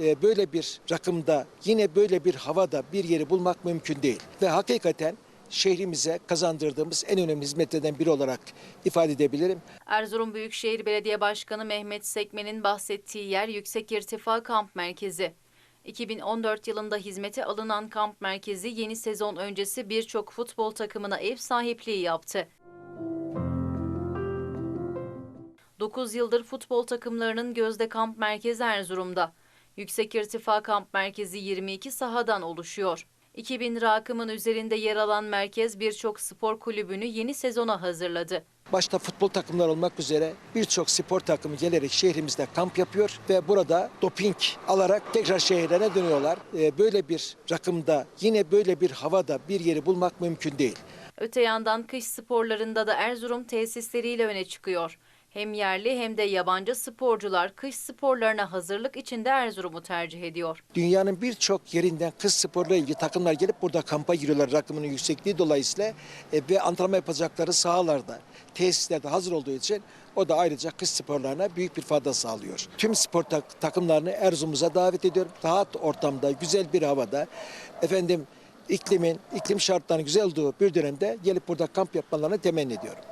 e, böyle bir rakımda yine böyle bir havada bir yeri bulmak mümkün değil. Ve hakikaten şehrimize kazandırdığımız en önemli hizmetlerden biri olarak ifade edebilirim. Erzurum Büyükşehir Belediye Başkanı Mehmet Sekmen'in bahsettiği yer Yüksek İrtifa Kamp Merkezi. 2014 yılında hizmete alınan kamp merkezi yeni sezon öncesi birçok futbol takımına ev sahipliği yaptı. 9 yıldır futbol takımlarının gözde kamp merkezi Erzurum'da. Yüksek İrtifa Kamp Merkezi 22 sahadan oluşuyor. 2000 rakımın üzerinde yer alan merkez birçok spor kulübünü yeni sezona hazırladı. Başta futbol takımları olmak üzere birçok spor takımı gelerek şehrimizde kamp yapıyor ve burada doping alarak tekrar şehirlerine dönüyorlar. Ee, Böyle bir rakımda yine böyle bir havada bir yeri bulmak mümkün değil. Öte yandan kış sporlarında da Erzurum tesisleriyle öne çıkıyor. Hem yerli hem de yabancı sporcular kış sporlarına hazırlık içinde Erzurum'u tercih ediyor. Dünyanın birçok yerinden kız sporla ilgili takımlar gelip burada kampa giriyorlar rakımının yüksekliği dolayısıyla e, ve antrenman yapacakları sahalarda, tesislerde hazır olduğu için o da ayrıca kış sporlarına büyük bir fayda sağlıyor. Tüm spor tak- takımlarını Erzurum'uza davet ediyorum. Rahat ortamda, güzel bir havada, efendim iklimin, iklim şartlarının güzel olduğu bir dönemde gelip burada kamp yapmalarını temenni ediyorum.